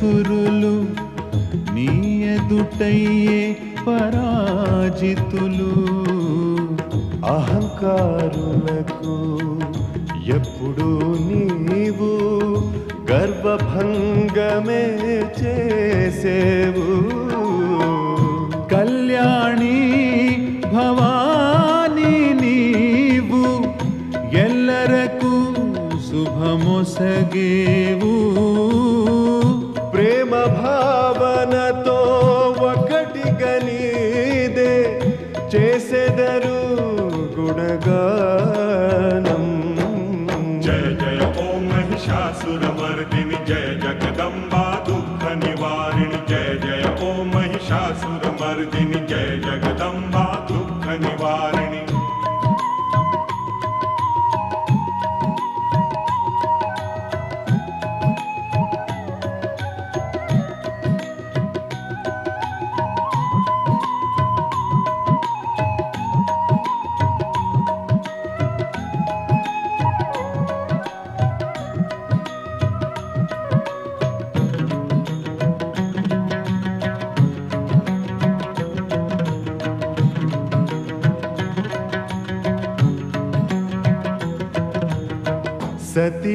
సురులు నీ ఎదుటయ్యే పరాజితులు. అహంకారులకు ఎప్పుడు నీవు గర్వభంగమే చేసేవు. కళ్యాణి భవాని నీవు ఎల్లరకు శుభమొసగేవు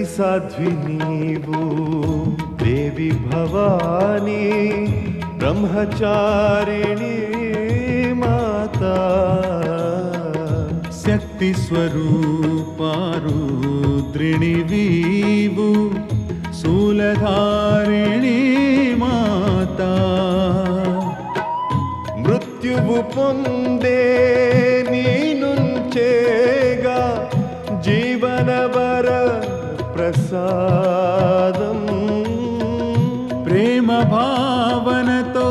సతి సాధ్వి నీవు దేవి భవానీ బ్రహ్మచారిణి మాతా. శక్తి స్వరూపారుద్రిణి వీవు శూలధారిణి మాతా. మృత్యువు పొందే నీ నుంచే ప్రసాదం. ప్రేమ భావనతో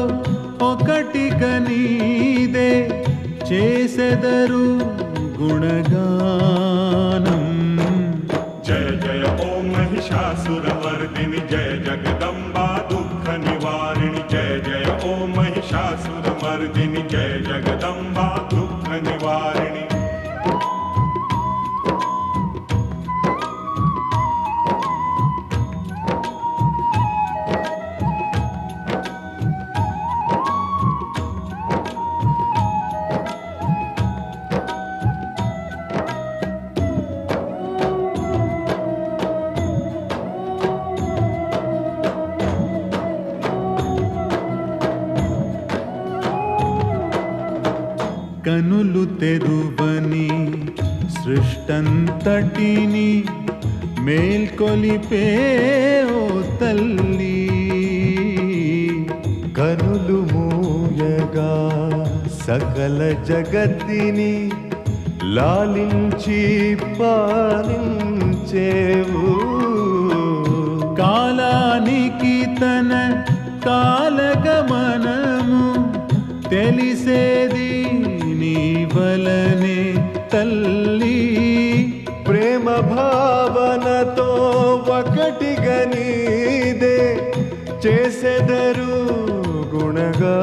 ఒకటిగా నీదే చేసెదరు గుణగా కనులు తెరువని సృష్టంతటిని మేల్కొలిపే ఓ తల్లి. కనులు మూయగా సకల జగత్తిని లాలించి పాలించేవు. కాలానికి తన కాలగమనము తెలిసేది వలనే తల్లి ప్రేమ భావనతో ఒకటిగా నీదే చేసెదరు గుణగా.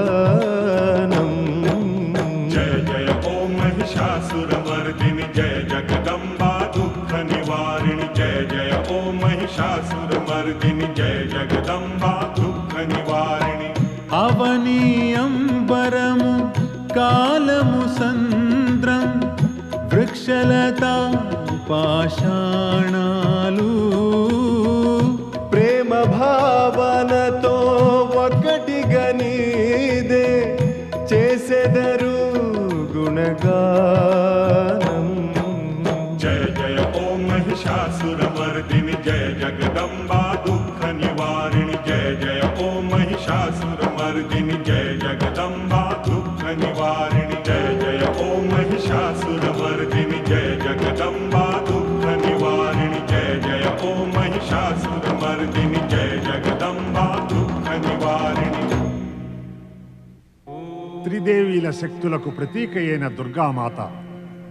శక్తులకు ప్రతీక అయిన దుర్గామాత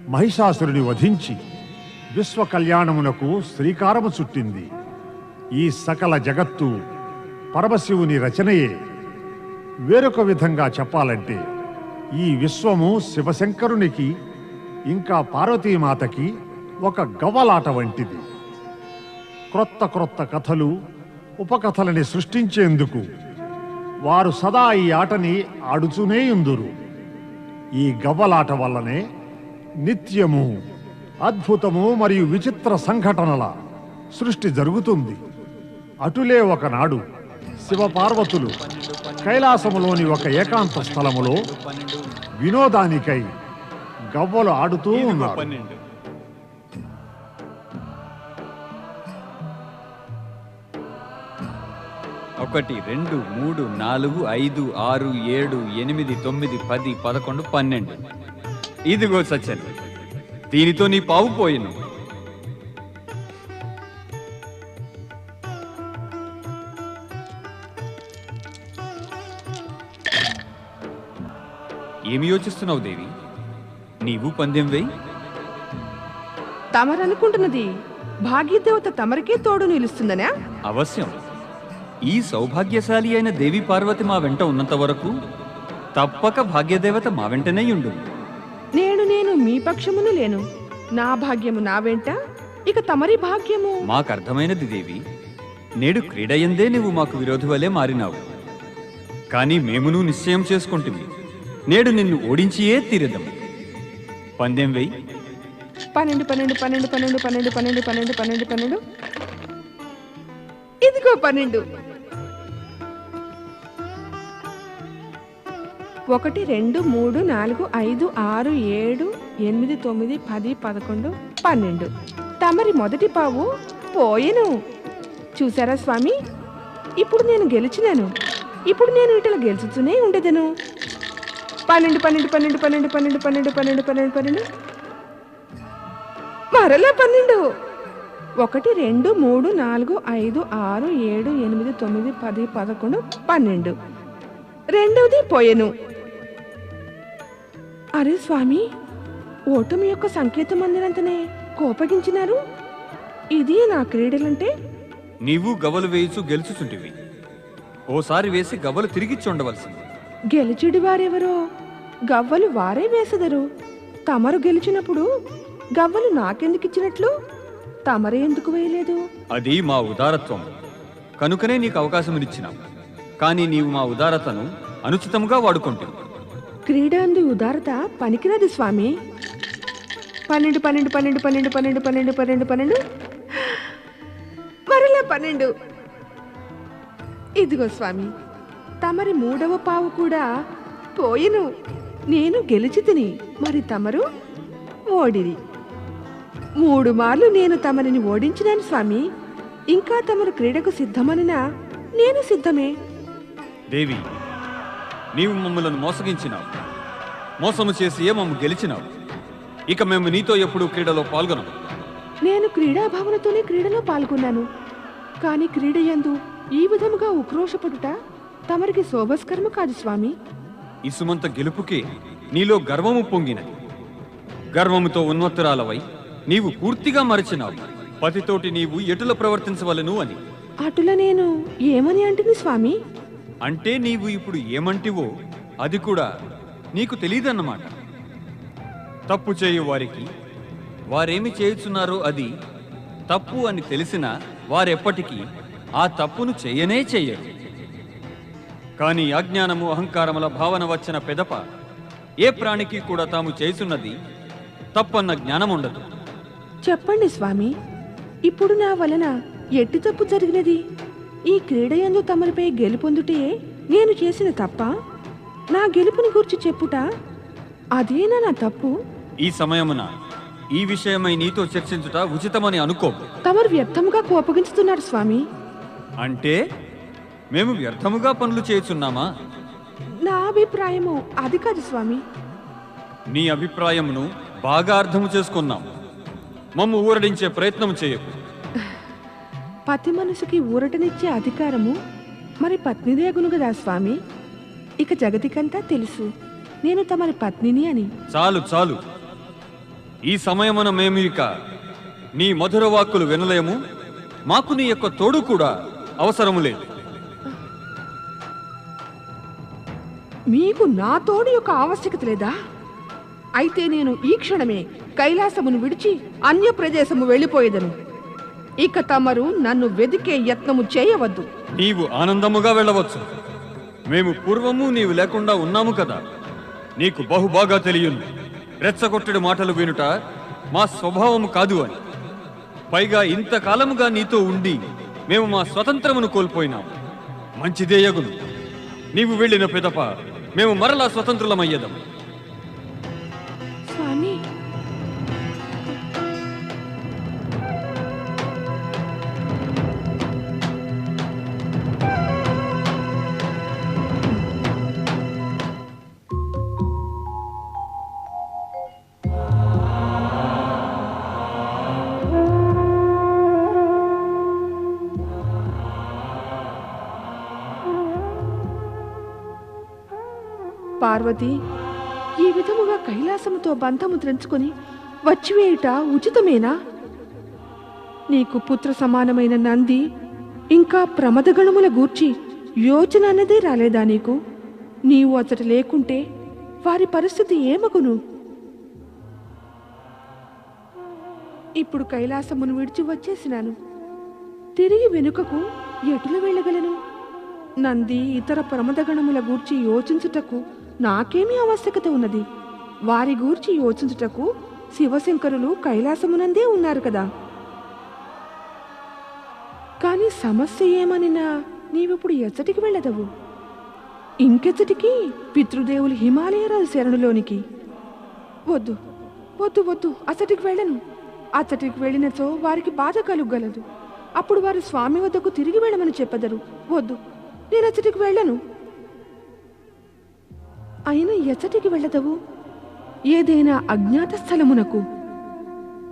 మహిషాసురుని వధించి విశ్వ కళ్యాణమునకు శ్రీకారము చుట్టింది. ఈ సకల జగత్తు పరమశివుని రచనయే. వేరొక విధంగా చెప్పాలంటే ఈ విశ్వము శివశంకరునికి ఇంకా పార్వతీమాతకి ఒక గవ్వలాట వంటిది. క్రొత్త క్రొత్త కథలు ఉపకథలని సృష్టించేందుకు వారు సదా ఈ ఆటని ఆడుతూనే ఉందురు. ఈ గవ్వలాట వల్లనే నిత్యము అద్భుతము మరియు విచిత్ర సంఘటనల సృష్టి జరుగుతుంది. అటులే ఒకనాడు శివపార్వతులు కైలాసములోని ఒక ఏకాంత స్థలములో వినోదానికై గవ్వలు ఆడుతూ ఉన్నారు. ఒకటి రెండు మూడు నాలుగు ఐదు ఆరు ఏడు ఎనిమిది తొమ్మిది పది పదకొండు పన్నెండు. ఇదిగో సత్యన్ దీనితో నీ పావు పోయిను. ఏమి యోచిస్తున్నావు దేవి? నీవు పందెం వేయి. తమరనుకుంటున్నది భాగ్యదేవత తమరికే తోడు నిలుస్తుందనా? అవశ్యం. ఈ సౌభాగ్యశాలి అయిన దేవి పార్వతి మా వెంట ఉన్నంత వరకు తప్పక భాగ్యదేవత మా వెంటనే ఉండు. నేడు నేను మీ పక్షమును లేను. నా భాగ్యము నా వెంట ఇక తమరి భాగ్యము. మాకు అర్థమైనది దేవి నేడు క్రీడయందే నువ్వు మాకు విరోధి వలె మారినావు. కానీ మేమును నిశ్చయం చేసుకుంటుంది నేడు నిన్ను ఓడించియే తీరదం. పందెం వెయ్యి పన్నెండు పన్నెండు పన్నెండు పన్నెండు పన్నెండు పన్నెండు పన్నెండు పన్నెండు పన్నెండు. ఇదిగో పన్నెండు. ఒకటి రెండు మూడు నాలుగు ఐదు ఆరు ఏడు ఎనిమిది తొమ్మిది పది పదకొండు పన్నెండు. తమరి మొదటి పావు పోయెను. చూసారా స్వామి? ఇప్పుడు నేను గెలిచినాను. ఇప్పుడు నేను ఇటలా గెలుచుతూనే ఉండేదను. పన్నెండు పన్నెండు పన్నెండు పన్నెండు పన్నెండు పన్నెండు పన్నెండు పన్నెండు పన్నెండు. మరలా పన్నెండు. ఒకటి రెండు మూడు నాలుగు ఐదు ఆరు ఏడు ఎనిమిది తొమ్మిది పది పదకొండు పన్నెండు. రెండవది పోయెను. అరే స్వామి ఓటమి యొక్క సంకేతం అందినంతనే కోపగించినారు? ఇది నా క్రీడలంటే? నీవు గవలు వేయుచు గెలుచుచుంటివి. ఓసారి వేసి గవ్వలు తిరిగిచ్చి ఉండవలసింది గెలిచిడి వారెవరో? గవ్వలు వారే వేసెదరు. తమరు గెలిచినప్పుడు గవ్వలు నాకెందుకిచ్చినట్లు? తమరే ఎందుకు వేయలేదు? అది మా ఉదారత్వం. కనుకనే నీకు అవకాశం ఇచ్చినాం కానీ నీవు మా ఉదారతను అనుచితంగా వాడుకుంటావు. క్రీడందు ఉదారత పనికిరాదు స్వామి. పన్నెండు పన్నెండు పన్నెండు పన్నెండు పన్నెండు పన్నెండు పన్నెండు పన్నెండు. మరలా పన్నెండు. ఇదిగో స్వామి తమరి మూడవ పావు కూడా పోయెను. నేను గెలిచి తిని మరి తమరు ఓడిరి. మూడు మార్లు నేను తమరిని ఓడించినాను స్వామి. ఇంకా తమరు క్రీడకు సిద్ధమనినా నేను సిద్ధమే. దేవి నీవు మమ్మలను మోసగించినావు. మోసము చేసి ఏ మమ్ము గెలిచినావు? ఇక మేము నీతో ఎప్పుడు క్రీడలో పాల్గొనము నేను క్రీడా భావనతోనే క్రీడలో పాల్గొన్నాను. కానీ క్రీడ యందు ఈ విధముగా ఉక్రోషపడుట తమరికి శోభస్కర్మ కాదు స్వామి. ఇసుమంత గెలుపుకే నీలో గర్వము పొంగినది. గర్వముతో ఉన్మత్తురాలవై నీవు పూర్తిగా మరచినావు. పతితోటి నీవు ఎటుల ప్రవర్తించవలను అని. అటుల నేను ఏమని అంటుంది స్వామి? అంటే నీవు ఇప్పుడు ఏమంటివో అది కూడా నీకు తెలియదన్నమాట. తప్పు చేయు వారికి వారేమి చేయుచున్నారో అది తప్పు అని తెలిసినా వారెప్పటికీ ఆ తప్పును చేయనే చేయరు. కానీ అజ్ఞానము అహంకారముల భావన వచ్చిన పెదప ఏ ప్రాణికి కూడా తాము చేస్తున్నది తప్పన్న జ్ఞానం ఉండదు చెప్పండి స్వామి ఇప్పుడు నా వలన ఎట్టి తప్పు జరిగినది? ఈ క్రీడ యందు తమరిపై గెలుపొందుటే నేను చేసిన తప్ప? నా గెలుపుని గురించి చెప్పుట అదేనా నా తప్పు? ఈ సమయమున ఈ విషయమై నీతో చర్చించుట ఉచితమని అనుకో. తమరు వ్యర్థముగా కోపగించుతున్నారు స్వామి. అంటే మేము వ్యర్థముగా పనులు చేయుచున్నామా? నా అభిప్రాయము అది కాదు స్వామి. నీ అభిప్రాయమును బాగా అర్థము చేసుకున్నాం. మమ్ము ఊరడించే ప్రయత్నం చేయకు. పతి మనసుకి ఊరటనిచ్చే అధికారము? మరి పత్నిదేగును కదా స్వామి? ఇక జగతికంతా తెలుసు. నేను తమరి పత్నిని అని. చాలు చాలు. ఈ సమయమున మేము ఇక నీ మధుర వాక్కులు వినలేము. మాకు నీ యొక్క తోడు కూడా అవసరము లేదు. మీకు నా తోడు యొక్క ఆవశ్యకత లేదా? అయితే నేను ఈ క్షణమే కైలాసమును విడిచి అన్య ప్రదేశము వెళ్ళిపోయేదను. ఇక తమరు నన్ను వెదికే యత్నము చేయవద్దు. నీవు ఆనందముగా వెళ్ళవచ్చు. మేము పూర్వము నీవు లేకుండా ఉన్నాము కదా. నీకు బహుబాగా తెలియను రెచ్చగొట్టడి మాటలు వినుట మా స్వభావము కాదు అని. పైగా ఇంతకాలముగా నీతో ఉండి మేము మా స్వతంత్రమును కోల్పోయినాం. మంచిదేయగును నీవు వెళ్ళిన పిదప మేము మరలా స్వతంత్రులమయ్యేదాం పార్వతి ఈ విధముగా కైలాసముతో బంధము త్రెంచుకొని వచ్చివేయుట ఉచితమేనా? నీకు పుత్ర సమానమైన నంది ఇంకా ప్రమదగణముల గూర్చి యోచన అన్నదే రాలేదా నీకు? నీవు అతడు లేకుంటే వారి పరిస్థితి ఏమగును? ఇప్పుడు కైలాసమును విడిచి వచ్చేసినాను. తిరిగి వెనుకకు ఎటులు వెళ్ళగలను? నంది ఇతర ప్రమదగణముల గూర్చి యోచించుటకు నాకేమీ ఆవశ్యకత ఉన్నది. వారి గూర్చి యోచించుటకు శివశంకరులు కైలాసమునందే ఉన్నారు కదా. కానీ సమస్య ఏమనినా నీవిప్పుడు ఎచ్చటికి వెళ్ళదవు. ఇంకెచ్చటికి పితృదేవులు హిమాలయ శరణులోనికి. వద్దు వద్దు వద్దు అచ్చటికి వెళ్ళను. అచ్చటికి వెళ్ళినచో వారికి బాధ కలుగలదు. అప్పుడు వారు స్వామి వద్దకు తిరిగి వెళ్ళమని చెప్పదరు. వద్దు నేను అచ్చటికి వెళ్ళను. అయినా ఎచ్చటికి వెళ్ళదవు? ఏదైనా అజ్ఞాత స్థలమునకు?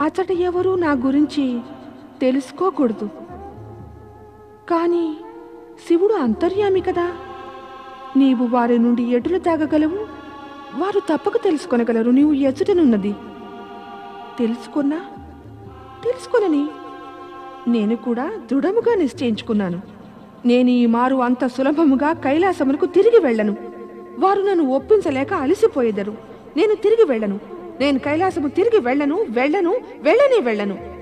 అచ్చట ఎవరూ నా గురించి తెలుసుకోకూడదు. కానీ శివుడు అంతర్యామి కదా? నీవు వారి నుండి ఎటులు తాగగలవు? వారు తప్పక తెలుసుకొనగలరు. నీవు ఎచ్చుటనున్నది. తెలుసుకున్నా? తెలుసుకొనని. నేను కూడా దృఢముగా నిశ్చయించుకున్నాను. నేను ఈ మారు అంత సులభముగా కైలాసమునకు తిరిగి వెళ్ళను. వారు నన్ను ఒప్పించలేక అలసిపోయేదరు. నేను తిరిగి వెళ్ళను. నేను కైలాసము తిరిగి వెళ్ళను వెళ్ళను వెళ్ళనే వెళ్ళను.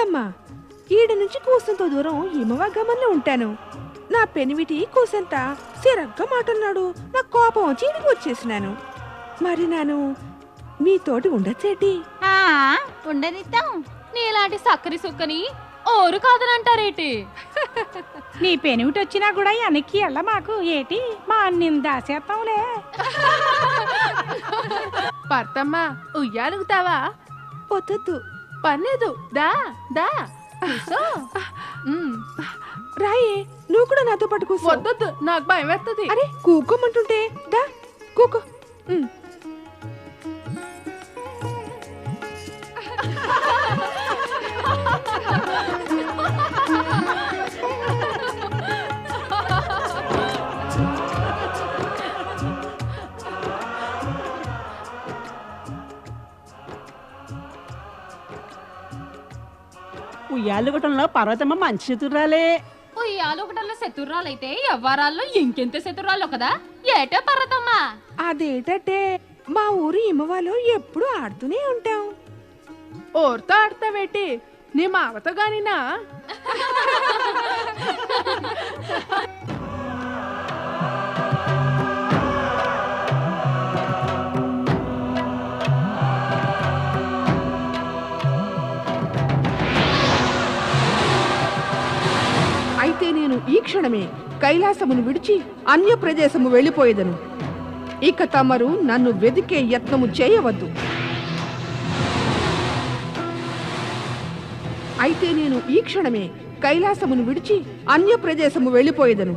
పరతమ్మ ఈడ నుంచి కూసంత దూరం హిమవగమంలో ఉంటాను. నా పెనివిటి కూసంత సిరగ్గా మాటన్నాడు నా కోపం వచ్చి ఈడికి వచ్చేసినాను. మరి నేను మీతోటి ఉండచ్చేటి? ఆ, ఉండనిద్దాం నీలాంటి సక్కరి సుక్కని ఓరు కాదనంటారేటి? నీ పెనిమిటి వచ్చినా కూడా వెనక్కి వెళ్ళ మాకు ఏటి? మా అన్నిని దాసేస్తాంలే పర్తమ్మ ఉయ్యాలుగుతావా? వద్దొద్దు. పర్లేదు. దా దా. రాయే నువ్వు కూడా నాతో పాటు కూర్చో వద్దొద్దు నాకు భయం వేస్తుంది అరే కూకోమంటుంటే దా కూకో. ఉయ్యాలుగటంలో పర్వతమ్మ మంచి చతురాలే ఉయ్యాలు ఒకటల్లో శత్రురాలైతే ఎవ్వరాల్లో ఇంకెంత శత్రురాలు కదా? ఏటో పర్వతమ్మా? అదేటంటే మా ఊరు ఇమ్మవాలో ఎప్పుడు ఆడుతూనే ఉంటాం. ఓర్తో ఆడతావేటి? నీ మావతో గానినా? తక్షణమే ఈ క్షణమే కైలాసమును విడిచి అన్య ప్రదేశము వెళ్ళిపోయేదను. ఇక తమరు నన్ను వెదికే యత్నము చేయవద్దు. అయితే నేను ఈ క్షణమే కైలాసమును విడిచి అన్య ప్రదేశము వెళ్ళిపోయేదను.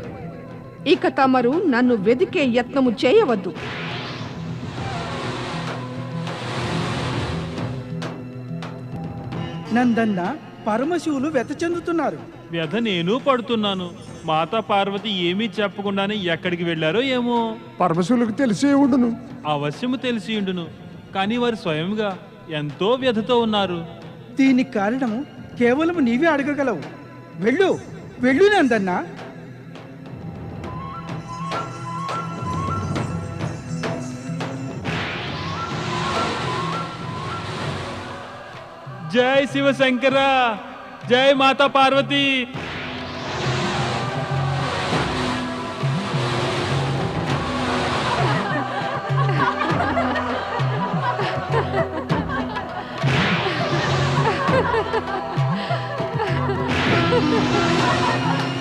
ఇక తమరు నన్ను వెదికే యత్నము చేయవద్దు. నందన్న పరమశివులు వెత చెందుతున్నారు. వ్యధ నేను పడుతున్నాను. మాతా పార్వతి ఏమీ చెప్పకుండానే ఎక్కడికి వెళ్ళారో ఏమో? పరమశివులకు తెలిసే ఉండును. అవశ్యము తెలిసి ఉండును. కానీ వారు స్వయంగా ఎంతో వ్యధతో ఉన్నారు. దీనికి కారణము కేవలం నీవే అడగగలవు. వెళ్ళు వెళ్ళు నందన్న. జై శివశంకర జై మాతా పార్వతి.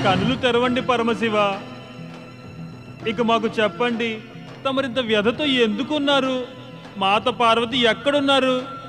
కనులు తెరవండి పరమశివ. ఇక మాకు చెప్పండి తమరింత వ్యధతో ఎందుకున్నారు? మాత పార్వతి ఎక్కడున్నారు?